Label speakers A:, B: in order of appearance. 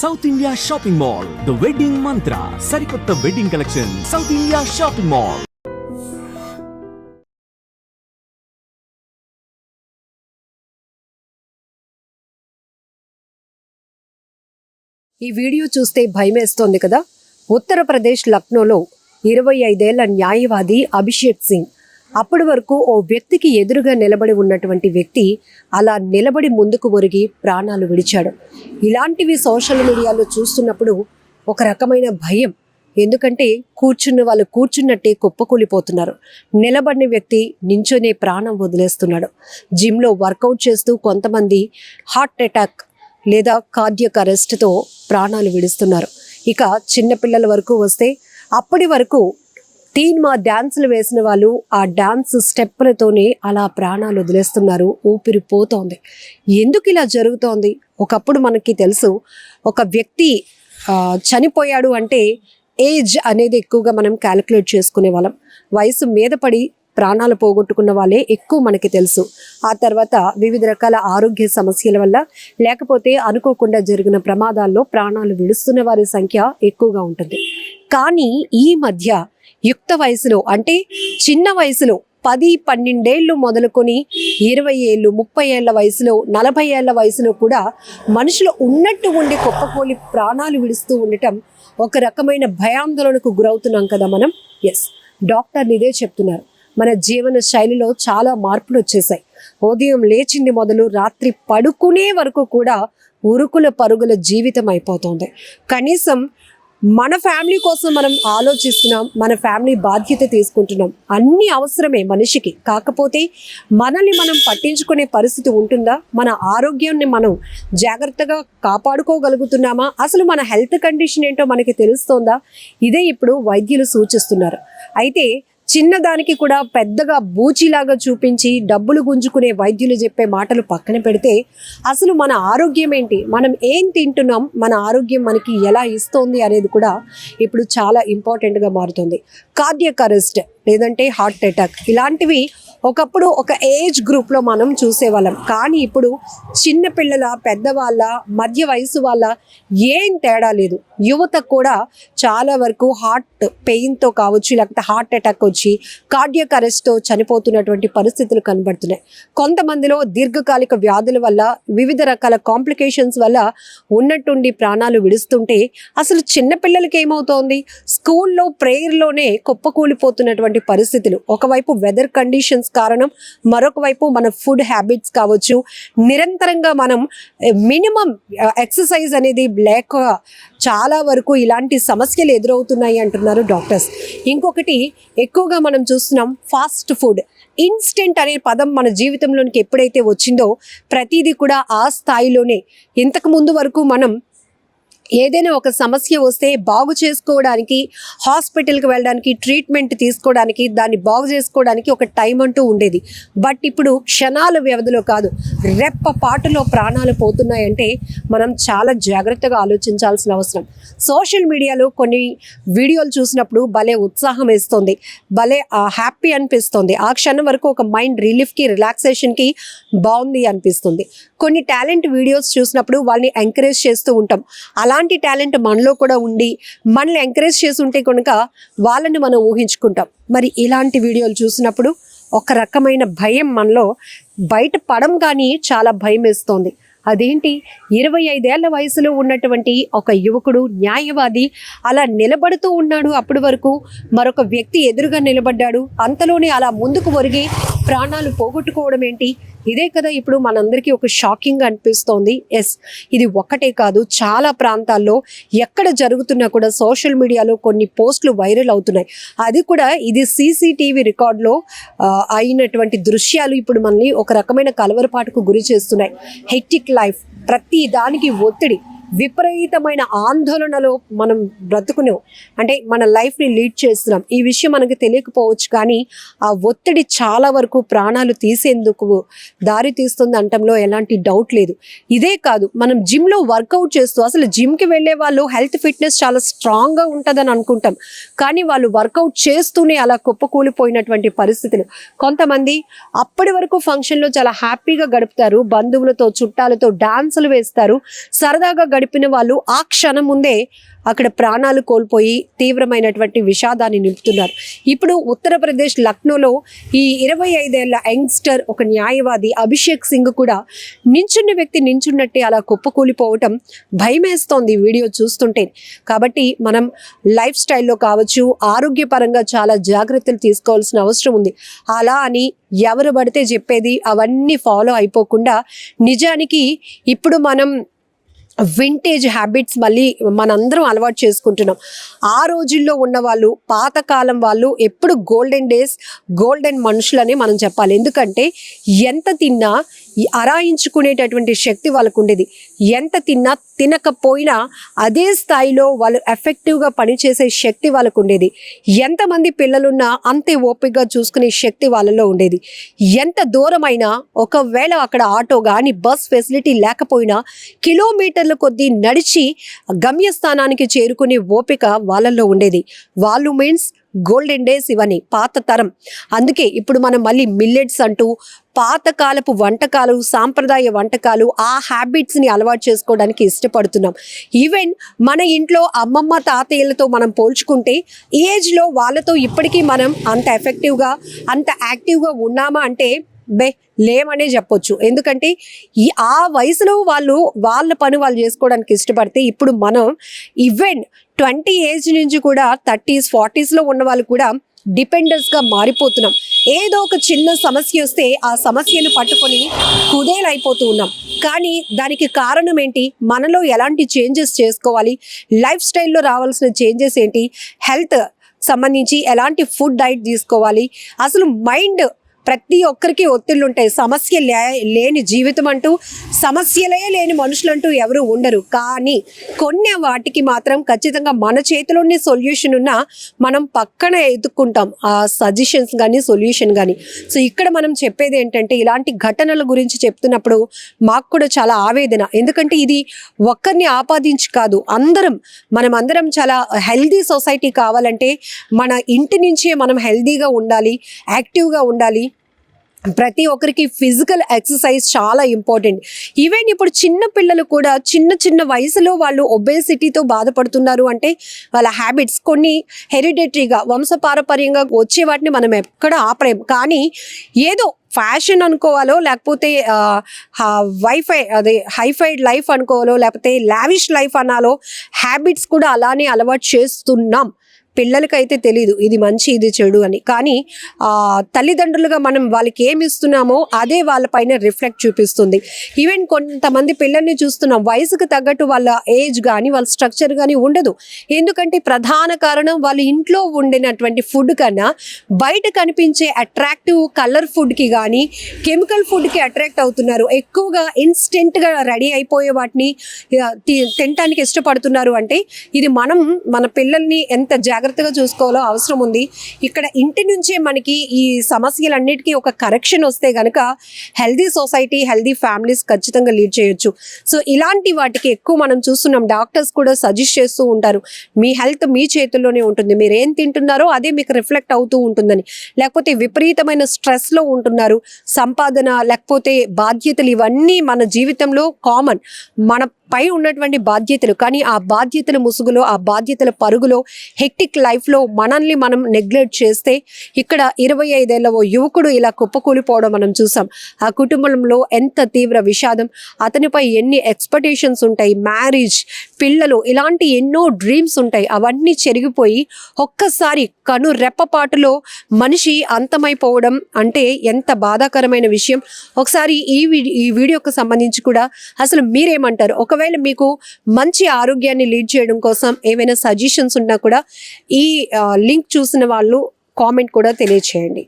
A: South India shopping mall the wedding Mantra సరికొత్త wedding collection South India shopping mall
B: ఈ video చూస్తే భయమేస్తోంది కదా? ఉత్తరప్రదేశ్ లక్నోలో ఇరవై ఐదేళ్ళ న్యాయవాది అభిషేక్ సింగ్. అప్పటి వరకు ఓ వ్యక్తికి ఎదురుగా నిలబడి ఉన్నటువంటి వ్యక్తి అలా నిలబడి ముందుకు ఒరిగి ప్రాణాలు విడిచాడు. ఇలాంటివి సోషల్ మీడియాలో చూస్తున్నప్పుడు ఒక రకమైన భయం. ఎందుకంటే కూర్చున్న వాళ్ళు కూర్చున్నట్టే కుప్పకూలిపోతున్నారు. నిలబడిన వ్యక్తి నించొనే ప్రాణం వదిలేస్తున్నాడు. జిమ్లో వర్కౌట్ చేస్తూ కొంతమంది హార్ట్ అటాక్ లేదా కార్డియక్ అరెస్ట్తో ప్రాణాలు విడుస్తున్నారు. ఇక చిన్నపిల్లల వరకు వస్తే అప్పటి వరకు టీన్ మా డ్యాన్సులు వేసిన వాళ్ళు ఆ డ్యాన్స్ స్టెప్పులతోనే అలా ప్రాణాలు వదిలేస్తున్నారు. ఊపిరి పోతోంది. ఎందుకు ఇలా జరుగుతోంది? ఒకప్పుడు మనకి తెలుసు ఒక వ్యక్తి చనిపోయాడు అంటే ఏజ్ అనేది ఎక్కువగా మనం క్యాలిక్యులేట్ చేసుకునే వాళ్ళం. వయసు మీద పడి ప్రాణాలు పోగొట్టుకున్న వాళ్ళే ఎక్కువ మనకి తెలుసు. ఆ తర్వాత వివిధ రకాల ఆరోగ్య సమస్యల వల్ల లేకపోతే అనుకోకుండా జరిగిన ప్రమాదాల్లో ప్రాణాలు విడుస్తున్న వారి సంఖ్య ఎక్కువగా ఉంటుంది. కానీ ఈ మధ్య యుక్త వయసులో అంటే చిన్న వయసులో పది పన్నెండేళ్ళు మొదలుకొని ఇరవై ఏళ్ళు ముప్పై ఏళ్ళ వయసులో నలభై ఏళ్ళ వయసులో కూడా మనుషులు ఉన్నట్టు ఉండి కుప్పకూలి ప్రాణాలు విడుస్తూ ఉండటం ఒక రకమైన భయాందోళనకు గురవుతున్నాం కదా మనం? ఎస్ డాక్టర్లు ఇదే చెప్తున్నారు. మన జీవన శైలిలో చాలా మార్పులు వచ్చేసాయి. ఉదయం లేచింది మొదలు రాత్రి పడుకునే వరకు కూడా ఉరుకుల పరుగుల జీవితం అయిపోతుంది. కనీసం మన ఫ్యామిలీ కోసం మనం ఆలోచిస్తున్నాం మన ఫ్యామిలీ బాధ్యత తీసుకుంటున్నాం. అన్ని అవసరమే మనిషికి. కాకపోతే మనల్ని మనం పట్టించుకునే పరిస్థితి ఉంటుందా? మన ఆరోగ్యాన్ని మనం జాగ్రత్తగా కాపాడుకోగలుగుతున్నామా? అసలు మన హెల్త్ కండిషన్ ఏంటో మనకి తెలుస్తోందా? ఇదే ఇప్పుడు వైద్యులు సూచిస్తున్నారు. అయితే చిన్నదానికి కూడా పెద్దగా బూచిలాగా చూపించి డబ్బులు గుంజుకునే వైద్యులు చెప్పే మాటలు పక్కన పెడితే అసలు మన ఆరోగ్యం ఏంటి? మనం ఏం తింటున్నాం? మన ఆరోగ్యం మనకి ఎలా ఇస్తోంది అనేది కూడా ఇప్పుడు చాలా ఇంపార్టెంట్గా మారుతుంది. కార్డియక్ అరెస్ట్ లేదంటే హార్ట్ అటాక్ ఇలాంటివి ఒకప్పుడు ఒక ఏజ్ గ్రూప్లో మనం చూసేవాళ్ళం. కానీ ఇప్పుడు చిన్న పిల్లల పెద్దవాళ్ళ మధ్య వయసు వాళ్ళ ఏం తేడా లేదు. యువత కూడా చాలా వరకు హార్ట్ పెయిన్తో కావచ్చు లేకపోతే హార్ట్ అటాక్ వచ్చి కార్డియక్ అరెస్ట్తో చనిపోతున్నటువంటి పరిస్థితులు కనబడుతున్నాయి. కొంతమందిలో దీర్ఘకాలిక వ్యాధుల వల్ల వివిధ రకాల కాంప్లికేషన్స్ వల్ల ఉన్నట్టుండి ప్రాణాలు విడుస్తుంటే అసలు చిన్నపిల్లలకి ఏమవుతోంది? స్కూల్లో ప్రేయర్లోనే కుప్పకూలిపోతున్నటువంటి పరిస్థితులు. ఒకవైపు వెదర్ కండిషన్స్ కారణం. మరొక వైపు మన ఫుడ్ హ్యాబిట్స్ కావచ్చు. నిరంతరంగా మనం మినిమం ఎక్సర్సైజ్ అనేది లేక చాలా వరకు ఇలాంటి సమస్యలు ఎదురవుతున్నాయి అంటున్నారు డాక్టర్స్. ఇంకొకటి ఎక్కువగా మనం చూస్తున్నాం ఫాస్ట్ ఫుడ్. ఇన్స్టెంట్ అనే పదం మన జీవితంలోనికి ఎప్పుడైతే వచ్చిందో ప్రతిదీ కూడా ఆ స్థాయిలోనే. ఇంతకు ముందు వరకు మనం ఏదైనా ఒక సమస్య వస్తే బాగు చేసుకోవడానికి హాస్పిటల్కి వెళ్ళడానికి ట్రీట్మెంట్ తీసుకోవడానికి దాన్ని బాగు చేసుకోవడానికి ఒక టైం అంటూ ఉండేది. బట్ ఇప్పుడు క్షణాల వ్యవధిలో కాదు రెప్ప పాటలో ప్రాణాలు పోతున్నాయంటే మనం చాలా జాగ్రత్తగా ఆలోచించాల్సిన అవసరం. సోషల్ మీడియాలో కొన్ని వీడియోలు చూసినప్పుడు భలే ఉత్సాహం వేస్తుంది భలే హ్యాపీ అనిపిస్తుంది. ఆ క్షణం వరకు ఒక మైండ్ రిలీఫ్కి రిలాక్సేషన్కి బాగుంది అనిపిస్తుంది. కొన్ని టాలెంట్ వీడియోస్ చూసినప్పుడు వాళ్ళని ఎంకరేజ్ చేస్తూ ఉంటాం. అలా అలాంటి టాలెంట్ మనలో కూడా ఉండి మనల్ని ఎంకరేజ్ చేసి ఉంటే కనుక వాళ్ళని మనం ఊహించుకుంటాం. మరి ఇలాంటి వీడియోలు చూసినప్పుడు ఒక రకమైన భయం మనలో బయట పడం కానీ చాలా భయం వేస్తోంది. అదేంటి? ఇరవై ఐదేళ్ళ వయసులో ఉన్నటువంటి ఒక యువకుడు న్యాయవాది అలా నిలబడుతూ ఉన్నాడు అప్పటి వరకు. మరొక వ్యక్తి ఎదురుగా నిలబడ్డాడు. అంతలోనే అలా ముందుకు ఒరిగి ప్రాణాలు పోగొట్టుకోవడం ఏంటి? ఇదే కదా ఇప్పుడు మనందరికీ ఒక షాకింగ్ అనిపిస్తోంది. ఎస్ ఇది ఒక్కటే కాదు. చాలా ప్రాంతాల్లో ఎక్కడ జరుగుతున్నా కూడా సోషల్ మీడియాలో కొన్ని పోస్టులు వైరల్ అవుతున్నాయి. అది కూడా ఇది సీసీటీవీ రికార్డులో అయినటువంటి దృశ్యాలు ఇప్పుడు మనల్ని ఒక రకమైన కలవరపాటుకు గురి చేస్తున్నాయి. హెక్టిక్ లైఫ్ ప్రతి దానికి ఒత్తిడి. విపరీతమైన ఆందోళనలో మనం బ్రతుకును. అంటే మన లైఫ్ని లీడ్ చేస్తున్నాం. ఈ విషయం మనకు తెలియకపోవచ్చు కానీ ఆ ఒత్తిడి చాలా వరకు ప్రాణాలు తీసేందుకు దారి తీస్తుంది అంటంలో ఎలాంటి డౌట్ లేదు. ఇదే కాదు మనం జిమ్లో వర్కౌట్ చేస్తూ అసలు జిమ్కి వెళ్ళే వాళ్ళు హెల్త్ ఫిట్నెస్ చాలా స్ట్రాంగ్గా ఉంటుందని అనుకుంటాం. కానీ వాళ్ళు వర్కౌట్ చేస్తూనే అలా కుప్పకూలిపోయినటువంటి పరిస్థితులు. కొంతమంది అప్పటి వరకు ఫంక్షన్లో చాలా హ్యాపీగా గడుపుతారు. బంధువులతో చుట్టాలతో డాన్సులు వేస్తారు. సరదాగా గడిపిన వాళ్ళు ఆ క్షణం ముందే అక్కడ ప్రాణాలు కోల్పోయి తీవ్రమైనటువంటి విషాదాన్ని నింపుతున్నారు. ఇప్పుడు ఉత్తరప్రదేశ్ లక్నోలో ఈ ఇరవై ఐదేళ్ళ యంగ్స్టర్ ఒక న్యాయవాది అభిషేక్ సింగ్ కూడా నించున్న వ్యక్తి నించున్నట్టే అలా కుప్పకూలిపోవటం భయమేస్తోంది వీడియో చూస్తుంటే. కాబట్టి మనం లైఫ్ స్టైల్లో కావచ్చు ఆరోగ్యపరంగా చాలా జాగ్రత్తలు తీసుకోవాల్సిన అవసరం ఉంది. అలా అని ఎవరు పడితే చెప్పేది అవన్నీ ఫాలో అయిపోకుండా నిజానికి ఇప్పుడు మనం వింటేజ్ హ్యాబిట్స్ మళ్ళీ మనందరం అలవాటు చేసుకుంటున్నాం. ఆ రోజుల్లో ఉన్న వాళ్ళు పాతకాలం వాళ్ళు ఎప్పుడు గోల్డెన్ డేస్ గోల్డెన్ మనుషులనే మనం చెప్పాలి. ఎందుకంటే ఎంత తిన్నా అరాయించుకునేటటువంటి శక్తి వాళ్ళకు ఉండేది ఎంత తిన్నా తినకపోయినా అదే స్థాయిలో వాళ్ళు ఎఫెక్టివ్గా పనిచేసే శక్తి వాళ్ళకు ఉండేది ఎంతమంది పిల్లలున్నా అంతే ఓపికగా చూసుకునే శక్తి వాళ్ళలో ఉండేది. ఎంత దూరమైనా ఒకవేళ అక్కడ ఆటో కానీ బస్ ఫెసిలిటీ లేకపోయినా కిలోమీటర్ల కొద్దీ నడిచి గమ్యస్థానానికి చేరుకునే ఓపిక వాళ్ళల్లో ఉండేది. వాళ్ళు మీన్స్ గోల్డెన్ డేస్ ఇవన్నీ పాత తరం. అందుకే ఇప్పుడు మనం మళ్ళీ మిల్లెట్స్ అంటూ పాతకాలపు వంటకాలు సాంప్రదాయ వంటకాలు ఆ హ్యాబిట్స్ని అలవాటు చేసుకోవడానికి ఇష్టపడుతున్నాం. ఈవెన్ మన ఇంట్లో అమ్మమ్మ తాతయ్యలతో మనం పోల్చుకుంటే ఏజ్లో వాళ్ళతో ఇప్పటికీ మనం అంత ఎఫెక్టివ్గా అంత యాక్టివ్గా ఉన్నామా అంటే బే లేమనే చెప్పొచ్చు. ఎందుకంటే ఈ ఆ వయసులో వాళ్ళు వాళ్ళ పని వాళ్ళు చేసుకోవడానికి ఇష్టపడితే ఇప్పుడు మనం ఈవెన్ ట్వంటీ ఏజ్ నుంచి కూడా థర్టీస్ ఫార్టీస్లో ఉన్న వాళ్ళు కూడా డిపెండెన్స్గా మారిపోతున్నాం. ఏదో ఒక చిన్న సమస్య వస్తే ఆ సమస్యను పట్టుకొని కుదేలైపోతూ ఉన్నాం. కానీ దానికి కారణం ఏంటి? మనలో ఎలాంటి చేంజెస్ చేసుకోవాలి? లైఫ్ స్టైల్లో రావాల్సిన చేంజెస్ ఏంటి? హెల్త్ సంబంధించి ఎలాంటి ఫుడ్ డైట్ తీసుకోవాలి? అసలు మైండ్ ప్రతి ఒక్కరికి ఒత్తిళ్ళు ఉంటాయి సమస్య లే లేని జీవితం అంటూ సమస్యలే లేని మనుషులంటూ ఎవరు ఉండరు. కానీ కొన్ని వాటికి మాత్రం ఖచ్చితంగా మన చేతిలోనే సొల్యూషన్ ఉన్నా మనం పక్కన ఎదుక్కుంటాం. ఆ సజెషన్స్ కానీ సొల్యూషన్ కానీ సో ఇక్కడ మనం చెప్పేది ఏంటంటే ఇలాంటి ఘటనల గురించి చెప్తున్నప్పుడు మాకు కూడా చాలా ఆవేదన. ఎందుకంటే ఇది ఒక్కరిని ఆపాదించి కాదు. అందరం మనం అందరం చాలా హెల్దీ సొసైటీ కావాలంటే మన ఇంటి నుంచే మనం హెల్దీగా ఉండాలి యాక్టివ్గా ఉండాలి. ప్రతి ఒక్కరికి ఫిజికల్ ఎక్సర్సైజ్ చాలా ఇంపార్టెంట్. ఈవెన్ ఇప్పుడు చిన్న పిల్లలు కూడా చిన్న చిన్న వయసులో వాళ్ళు ఒబేసిటీతో బాధపడుతున్నారు అంటే వాళ్ళ హ్యాబిట్స్ కొన్ని హెరిడేటరీగా వంశపారపర్యంగా వచ్చే వాటిని మనం ఎక్కడ ఆపలేం. కానీ ఏదో ఫ్యాషన్ అనుకోవాలో లేకపోతే వైఫై అదే హైఫైడ్ లైఫ్ అనుకోవాలో లేకపోతే లావిష్ లైఫ్ అనాలో హ్యాబిట్స్ కూడా అలానే అలవాటు చేస్తున్నాం. పిల్లలకైతే తెలియదు ఇది మంచి ఇది చెడు అని. కానీ ఆ, తల్లిదండ్రులుగా మనం వాళ్ళకి ఏమి ఇస్తున్నామో అదే వాళ్ళపైన రిఫ్లెక్ట్ చూపిస్తుంది. ఈవెన్ కొంతమంది పిల్లల్ని చూస్తున్నాం వయసుకు తగ్గట్టు వాళ్ళ ఏజ్ కానీ వాళ్ళ స్ట్రక్చర్ కానీ ఉండదు. ఎందుకంటే ప్రధాన కారణం వాళ్ళ ఇంట్లో ఉండినటువంటి ఫుడ్ కన్నా బయట కనిపించే అట్రాక్టివ్ కలర్ ఫుడ్కి కానీ కెమికల్ ఫుడ్కి అట్రాక్ట్ అవుతున్నారు. ఎక్కువగా ఇన్స్టెంట్గా రెడీ అయిపోయే వాటిని తి- తినటానికి ఇష్టపడుతున్నారు అంటే ఇది మనం మన పిల్లల్ని ఎంత జాగ్రత్తగా చూసుకోవాలో అవసరం ఉంది. ఇక్కడ ఇంటి నుంచే మనకి ఈ సమస్యలన్నిటికీ ఒక కరెక్షన్ వస్తే కనుక హెల్దీ సొసైటీ హెల్దీ ఫ్యామిలీస్ ఖచ్చితంగా లీడ్ చేయొచ్చు. సో ఇలాంటి వాటికి ఎక్కువ మనం చూస్తున్నాం. డాక్టర్స్ కూడా సజెస్ట్ చేస్తూ ఉంటారు. మీ హెల్త్ మీ చేతుల్లోనే ఉంటుంది. మీరు ఏం తింటున్నారో అదే మీకు రిఫ్లెక్ట్ అవుతూ ఉంటుందని. లేకపోతే విపరీతమైన స్ట్రెస్లో ఉంటున్నారు. సంపాదన లేకపోతే బాధ్యతలు ఇవన్నీ మన జీవితంలో కామన్. మన పై ఉన్నటువంటి బాధ్యతలు. కానీ ఆ బాధ్యతల ముసుగులో ఆ బాధ్యతల పరుగులో హెక్టిక్ లైఫ్లో మనల్ని మనం నెగ్లెక్ట్ చేస్తే ఇక్కడ ఇరవై ఐదేళ్ళ ఓ యువకుడు ఇలా కుప్పకూలిపోవడం మనం చూసాం. ఆ కుటుంబంలో ఎంత తీవ్ర విషాదం అతనిపై ఎన్ని ఎక్స్పెక్టేషన్స్ ఉంటాయి మ్యారేజ్ పిల్లలు ఇలాంటి ఎన్నో డ్రీమ్స్ ఉంటాయి. అవన్నీ చెరిగిపోయి ఒక్కసారి కను రెప్పపాటులో మనిషి అంతమైపోవడం అంటే ఎంత బాధాకరమైన విషయం. ఒకసారి ఈ ఈ వీడియోకి సంబంధించి కూడా అసలు మీరేమంటారు? ఒకవేళ మీకు మంచి ఆరోగ్యాన్ని లీడ్ చేయడం కోసం ఏమైనా సజెషన్స్ ఉన్నా కూడా ఈ లింక్ చూసిన వాళ్ళు కామెంట్ కూడా తెలియచేయండి.